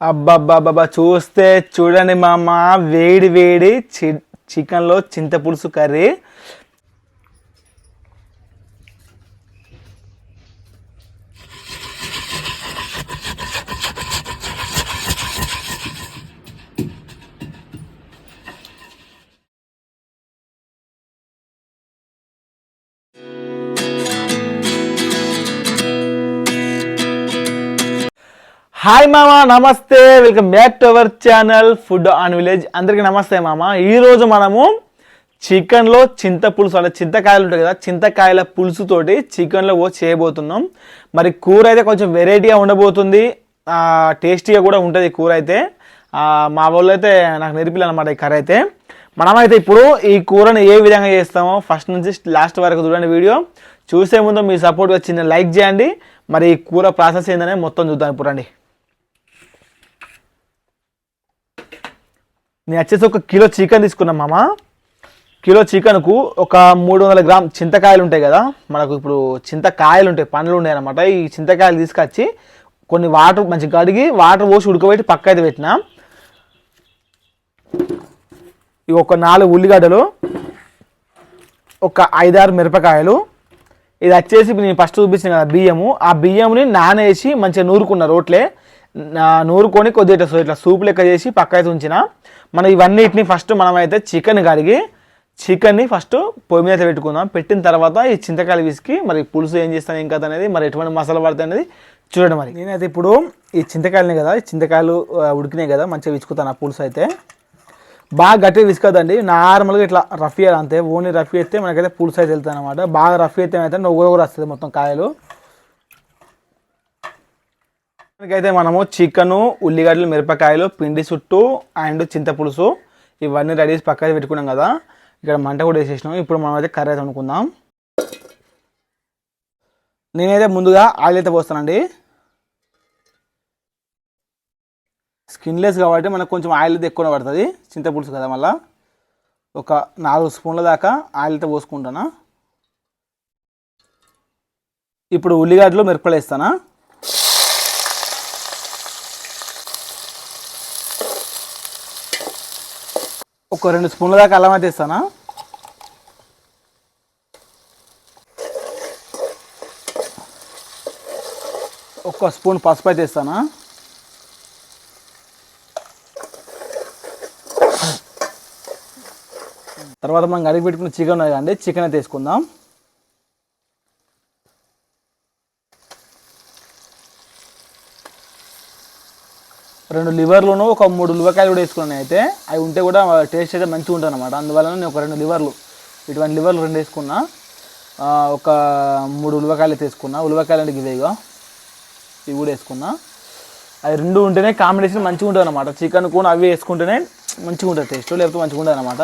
అబ్బబ్బబ్బబ్బా చూస్తే చూడండి మా అమ్మ వేడి వేడి చి చికెన్లో చింతపులుసు కర్రీ. హాయ్ మామ నమస్తే. Welcome back to our channel food on village అందరికీ నమస్తే మామ. ఈరోజు మనము చికెన్లో చింత పులుసు అంటే చింతకాయలు ఉంటాయి కదా చింతకాయల పులుసుతోటి చికెన్లో ఓ చేయబోతున్నాం. మరి కూర అయితే కొంచెం వెరైటీగా ఉండబోతుంది. టేస్టీగా కూడా ఉంటుంది కూర అయితే. మా వాళ్ళు అయితే నాకు నేర్పిల్లనమాట ఈ కర్రీ అయితే. మనమైతే ఇప్పుడు ఈ కూరను ఏ విధంగా చేస్తామో ఫస్ట్ నుంచి లాస్ట్ వరకు చూడండి వీడియో. చూసే ముందు మీ సపోర్ట్ చిన్న లైక్ చేయండి. మరి ఈ కూర ప్రాసెస్ ఏందనే మొత్తం చూద్దాం ఇప్పుడు రండి. నేను వచ్చేసి ఒక కిలో చికెన్ తీసుకున్నాం మామ. కిలో చికెన్కు ఒక మూడు వందల గ్రామ్ చింతకాయలు ఉంటాయి కదా మనకు ఇప్పుడు చింతకాయలు ఉంటాయి పండ్లు ఉన్నాయి అనమాట ఈ చింతకాయలు తీసుకొచ్చి కొన్ని వాటర్ మంచిగా కడిగి వాటర్ పోసి ఉడకబెట్టి పక్క అయితే పెట్టినా. ఇవి ఒక నాలుగు ఉల్లిగడ్డలు ఒక ఐదారు మిరపకాయలు. ఇది వచ్చేసి నేను ఫస్ట్ చూపించిన కదా బియ్యము. ఆ బియ్యంని నానేసి మంచిగా నూరుకున్న రోట్లే. నూరుకొని కొద్దిగా ఇట్లా సో- ఇట్లా సూప్ లెక్క చేసి పక్క అయితే ఉంచిన. మనం ఇవన్నిటిని ఫస్ట్ మనమైతే చికెన్ కడిగి చికెన్ని ఫస్ట్ పొయ్యి మీద పెట్టుకుందాం. పెట్టిన తర్వాత ఈ చింతకాయలు విసికి మరి పులుసు ఏం చేస్తాను ఏం కదా అనేది మరి ఎటువంటి మసాలా పడతాయి అనేది చూడండి మరి. నేనైతే ఇప్పుడు ఈ చింతకాయలని కదా చింతకాయలు ఉడికినాయి కదా మంచిగా విసుకుతాను ఆ పులుసు అయితే. బాగా గట్టిగా విసుకదండి నార్మల్గా ఇట్లా రఫ్ చేయాలి అంతే. ఓన్లీ రఫ్ చేస్తే మనకైతే పులుసు అయితే వెళ్తాయి అనమాట బాగా రఫ్ అయితే అయితే నొగ్గు వస్తుంది మొత్తం కాయలు. అయితే మనము చికెను ఉల్లిగడ్డలు మిరపకాయలు పిండి చుట్టూ అండ్ చింతపులుసు ఇవన్నీ రెడీ చేసి పక్కన పెట్టుకున్నాం కదా. ఇక్కడ మంట కూడా వేసేసినాం. ఇప్పుడు మనం అయితే కర్రీ అయితే వండుకుందాం. నేనైతే ముందుగా ఆయిల్ అయితే పోస్తానండి. స్కిన్లెస్ కాబట్టి మనకు కొంచెం ఆయిల్ అయితే ఎక్కువ పడుతుంది. చింతపులుసు కదా మళ్ళా. ఒక నాలుగు స్పూన్ల దాకా ఆయిల్ అయితే పోసుకుంటానా. ఇప్పుడు ఉల్లిగడ్డలు మిరపకాయలు వేస్తానా. ఒక రెండు స్పూన్ల దాకా అల్లం అయితే ఇస్తానా? ఒక స్పూన్ పసుపు అయితే ఇస్తానా? తర్వాత మనం కడిగి పెట్టుకున్న చికెన్ ఉన్నది కదండి చికెన్ అయితే రెండు లివర్లను ఒక మూడు ఉల్లిపాయలు కూడా వేసుకున్నాను అయితే అవి ఉంటే కూడా టేస్ట్ అయితే మంచిగా ఉంటుంది అనమాట అందువల్ల నేను ఒక రెండు లివర్లు ఇటువంటి లివర్లు రెండు వేసుకున్నా. ఒక మూడు ఉలవకాయలు తీసుకున్నా ఉలవకాయలు అంటే ఇవే ఇవి కూడా వేసుకున్నా. అవి రెండు ఉంటేనే కాంబినేషన్ మంచిగా ఉంటుంది అనమాట చికెన్ కూడా అవి వేసుకుంటేనే మంచిగా ఉంటుంది టేస్ట్ లేకపోతే మంచిగా ఉంటుంది అనమాట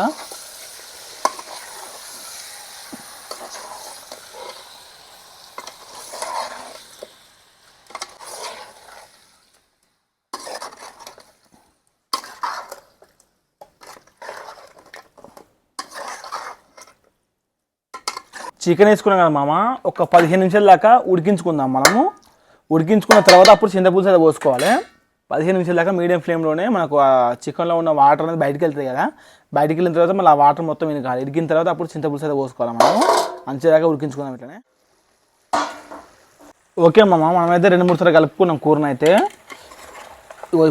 చికెన్ వేసుకున్నాం కదా మామ ఒక పదిహేను నిమిషాల దాకా ఉడికించుకుందాం మనము. ఉడికించుకున్న తర్వాత అప్పుడు చింతపులుసు అయితే పోసుకోవాలి. పదిహేను నిమిషాల దాకా మీడియం ఫ్లేమ్లోనే మనకు ఆ చికెన్లో ఉన్న వాటర్ అనేది బయటికి వెళ్తాయి కదా. బయటికి వెళ్ళిన తర్వాత మళ్ళీ ఆ వాటర్ మొత్తం ఇనకాలి ఇరికిన తర్వాత అప్పుడు చింతపులుసు అయితే పోసుకోవాలి మనం అంచేదాకా ఉడికించుకుందాం ఇట్లనే. ఓకే మామ మనమైతే రెండు మూడు సార్లు కలుపుకున్నాం కూరను అయితే.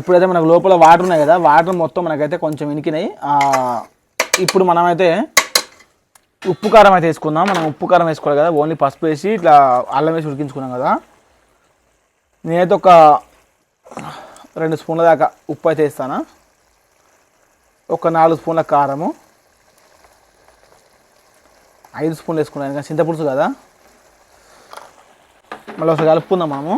ఇప్పుడైతే మనకు లోపల వాటర్ ఉన్నాయి కదా వాటర్ మొత్తం మనకైతే కొంచెం ఇనికినాయి. ఇప్పుడు మనమైతే ఉప్పు కారం అయితే వేసుకుందాం. మనం ఉప్పు కారం వేసుకోవాలి కదా. ఓన్లీ పసుపు వేసి ఇట్లా అల్లం వేసి ఉడికించుకున్నాం కదా. నేనైతే ఒక రెండు స్పూన్ల దాకా ఉప్పు అయితే వేస్తాను. ఒక నాలుగు స్పూన్ల కారము. ఐదు స్పూన్లు వేసుకున్నాను ఎందుకంటే చింతపులుసు కదా. మళ్ళీ ఒకసారి కలుపుకుందాం మనము.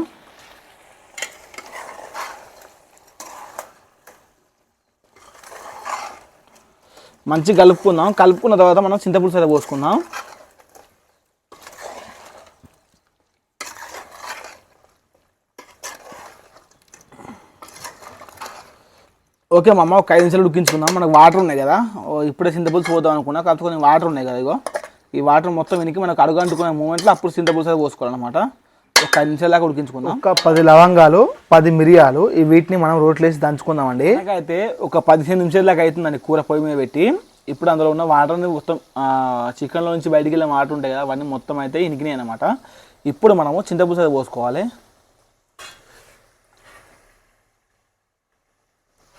మంచిగా కలుపుకుందాం. కలుపుకున్న తర్వాత మనం చింతపులుసు అయితే పోసుకుందాం. ఓకే మా అమ్మ ఒక ఐదు నిమిషాలు ఉడికించుకుందాం. మనకు వాటర్ ఉన్నాయి కదా. ఇప్పుడే చింతపులుసు పోదాం అనుకున్నా. కాకపోతే వాటర్ ఉన్నాయి కదా ఇగో. ఈ వాటర్ మొత్తం వెనక్కి మనకు అడుగంటుకునే మూమెంట్లో అప్పుడు చింతపులుసు అయితే పోసుకోవాలన్నమాట. ఒక ఐదు నిమిషాల దాకా ఉడికించుకుందాం. ఒక పది లవంగాలు పది మిరియాలు ఈ వీటిని మనం రోట్లో వేసి దంచుకుందామండి. అయితే ఒక పదిహేను నిమిషాల దాకా అవుతుందండి కూర పొయ్యి మీద పెట్టి. ఇప్పుడు అందులో ఉన్న వాటర్ని మొత్తం చికెన్లో నుంచి బయటికి వెళ్ళే వాటర్ ఉంటాయి కదా అవన్నీ మొత్తం అయితే ఇనికినాయి అనమాట ఇప్పుడు మనము చింతపులుసు అయితే పోసుకోవాలి.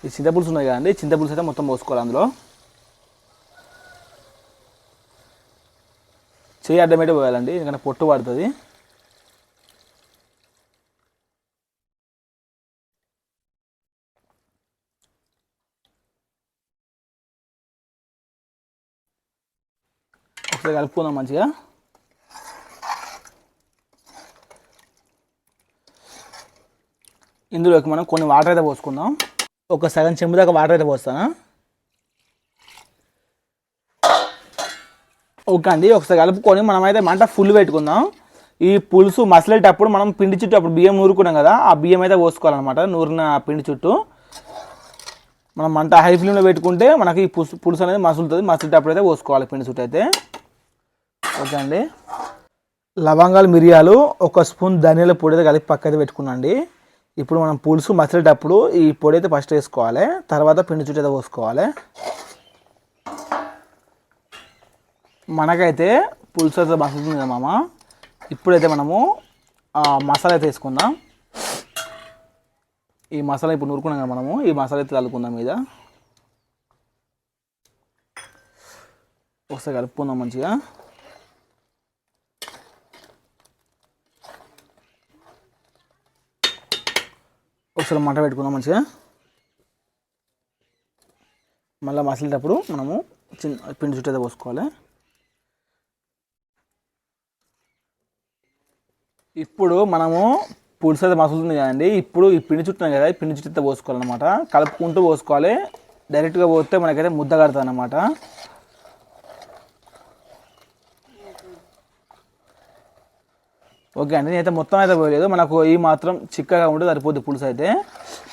ఈ చింతపులుసు ఉన్నాయి కదండి చింతపులుసు అయితే మొత్తం పోసుకోవాలి అందులో. చెయ్యి అడ్డమేటే పోయాలండి ఎందుకంటే పొట్టు పడుతుంది. ఒకసారి కలుపుకుందాం మంచిగా. ఇందులోకి మనం కొన్ని వాటర్ అయితే పోసుకుందాం. ఒక సగం చెంబు దాకా వాటర్ అయితే పోస్తాను? ఓకే అండి ఒకసారి కలుపుకొని మనం అయితే మంట ఫుల్ పెట్టుకుందాం. ఈ పులుసు మసలేటప్పుడు మనం పిండి చుట్టూ అప్పుడు బియ్యం నూరుకున్నాం కదా ఆ బియ్యం అయితే పోసుకోవాలన్నమాట నూరిన పిండి చుట్టూ. మనం మంట హై ఫ్లేమ్లో పెట్టుకుంటే మనకి ఈ పులుసు పులుసు అనేది మసులుతుంది మసిలేటప్పుడు అయితే పోసుకోవాలి పిండి చుట్టూ అయితే. ఓకే అండి. లవంగాలు మిరియాలు ఒక స్పూన్ ధనియాల పొడి అయితే కలిపి పక్కన పెట్టుకున్నాండి ఇప్పుడు మనం పులుసు మసిలేటప్పుడు ఈ పొడి అయితే ఫస్ట్ వేసుకోవాలి. తర్వాత పిండి చుట్టూ అయితే పోసుకోవాలి. మనకైతే పులుసు అయితే మసులుతుంది కదా మామ. ఇప్పుడైతే మనము మసాలా అయితే వేసుకుందాం. ఈ మసాలా ఇప్పుడు నూరుకున్నాం కదా మనము ఈ మసాలా అయితే కలుపుకుందాం మీద ఒకసారి కలుపుకుందాం మంచిగా. ఒకసారి మంట పెట్టుకుందాం మంచిగా. మళ్ళీ మసిలేటప్పుడు మనము చిన్న పిండి చుట్టూ అయితే పోసుకోవాలి. ఇప్పుడు మనము పులుసు అయితే మసులుతుంది కదండి. ఇప్పుడు ఈ పిండి చుట్టినాం కదా ఈ పిండి చుట్టూ అయితే పోసుకోవాలన్నమాట. కలుపుకుంటూ పోసుకోవాలి. డైరెక్ట్గా పోతే మనకైతే ముద్ద కడుతుంది అన్నమాట ఓకే అండి నేనైతే మొత్తం అయితే పోయలేదు. మనకు ఈ మాత్రం చిక్కగా ఉంటే సరిపోద్ది పులుసు అయితే.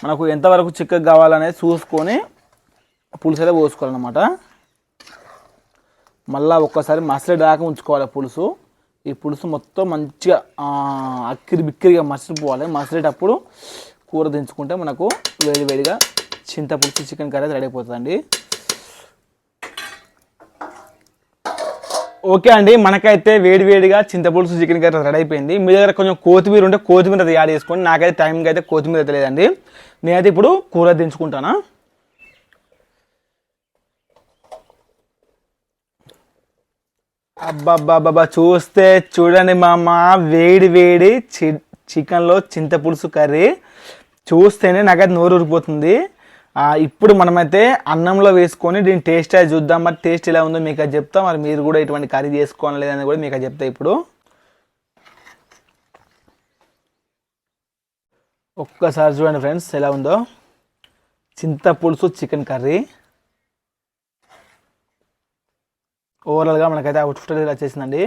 మనకు ఎంతవరకు చిక్కగా కావాలనేది చూసుకొని పులుసు అయితే పోసుకోవాలన్నమాట. మళ్ళీ ఒక్కసారి మసలి దాకా ఉంచుకోవాలి పులుసు. ఈ పులుసు మొత్తం మంచిగా అక్కిరి బిక్కిరిగా మసిలిపోవాలి మసిలేటప్పుడు కూర దించుకుంటే మనకు వేడి వేడిగా చింతపులుసు చికెన్ కర్రీ రెడీ అయిపోతుందండి. ఓకే అండి మనకైతే వేడివేడిగా చింతపులుసు చికెన్ కర్రీ రెడీ అయిపోయింది. మీ దగ్గర కొంచెం కొత్తిమీర ఉంటే కొత్తిమీర అది యాడ్ చేసుకోండి. నాకైతే టైంకి అయితే కొత్తిమీర అయితే లేదండి నేనైతే ఇప్పుడు కూర దించుకుంటానా? అబ్బాబ్బాబ్బా చూస్తే చూడండి మామ వేడి వేడి చి చికెన్లో చింతపులుసు కర్రీ. చూస్తేనే నాకైతే నోరు ఊరిపోతుంది ఇప్పుడు మనమైతే అన్నంలో వేసుకొని దీని టేస్ట్ అది చూద్దాం. మరి టేస్ట్ ఎలా ఉందో మీకు అది చెప్తా. మరి మీరు కూడా ఇటువంటి కర్రీ చేసుకోవాలి లేదని కూడా మీకు అది చెప్తా ఇప్పుడు. ఒక్కసారి చూడండి ఫ్రెండ్స్ ఎలా ఉందో. చింతపులుసు చికెన్ కర్రీ. ఓవరాల్గా మనకైతే అవుట్ ఫుట్ అయితే వచ్చేసిందండి.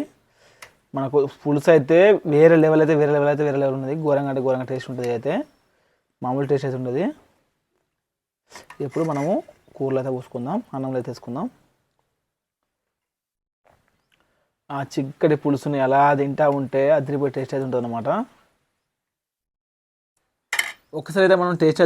మనకు పులుసు అయితే వేరే లెవెల్ అయితే వేరే లెవెల్ అయితే వేరే లెవెల్ ఉన్నది. ఘోరంగా అంటే ఘోరంగా టేస్ట్ ఉంటుంది అయితే. మామూలు టేస్ట్ అయితే ఉంటుంది ఇప్పుడు మనము కూరలు అయితే పోసుకుందాం అన్నంలో అయితే వేసుకుందాం. ఆ చిక్కటి పులుసుని ఎలా తింటా ఉంటే అదిరిపోయి టేస్ట్ అయితే ఉంటుంది అనమాట ఒకసారి అయితే మనం టేస్ట్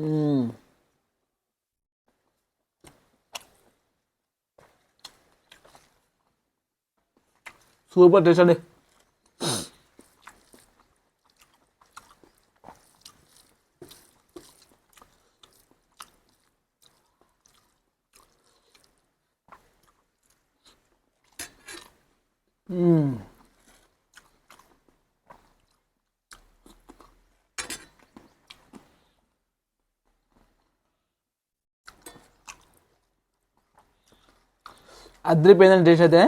అయితే చూద్దామండి మ్మ్. సూపర్ టేస్ట్ అండి మ్మ్. అదిరిపోయిందని టేస్ట్ అయితే.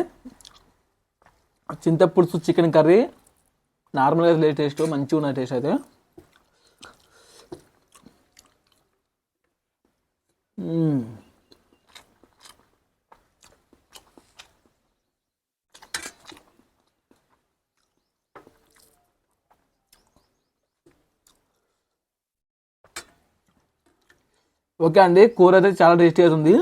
చింతపులుసు చికెన్ కర్రీ నార్మల్గా లేదు టేస్ట్ మంచిగా ఉన్న టేస్ట్ అయితే. ఓకే అండి కూర అయితే చాలా టేస్టీగా ఉంది.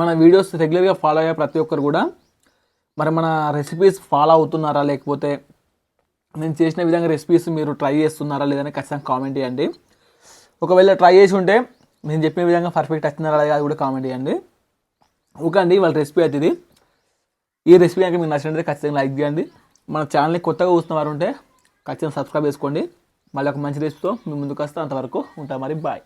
మన వీడియోస్ రెగ్యులర్గా ఫాలో అయ్యే ప్రతి ఒక్కరు కూడా మరి మన రెసిపీస్ ఫాలో అవుతున్నారా? లేకపోతే నేను చేసిన విధంగా రెసిపీస్ మీరు ట్రై చేస్తున్నారా? లేదని ఖచ్చితంగా కామెంట్ చేయండి. ఒకవేళ ట్రై చేసి ఉంటే నేను చెప్పిన విధంగా పర్ఫెక్ట్ వచ్చినారా లేదా? అది కూడా కామెంట్ చేయండి. ఓకే అండి వాళ్ళ రెసిపీ అయితే ఇది. ఈ రెసిపీ కనుక మీకు నచ్చినట్లయితే ఖచ్చితంగా లైక్ చేయండి. మన ఛానల్ని కొత్తగా చూస్తున్న వారు ఉంటే ఖచ్చితంగా సబ్స్క్రైబ్ చేసుకోండి. మళ్ళీ ఒక మంచి రెసిపీతో మీ ముందుకు వస్తే అంతవరకు ఉంటాం మరి. బాయ్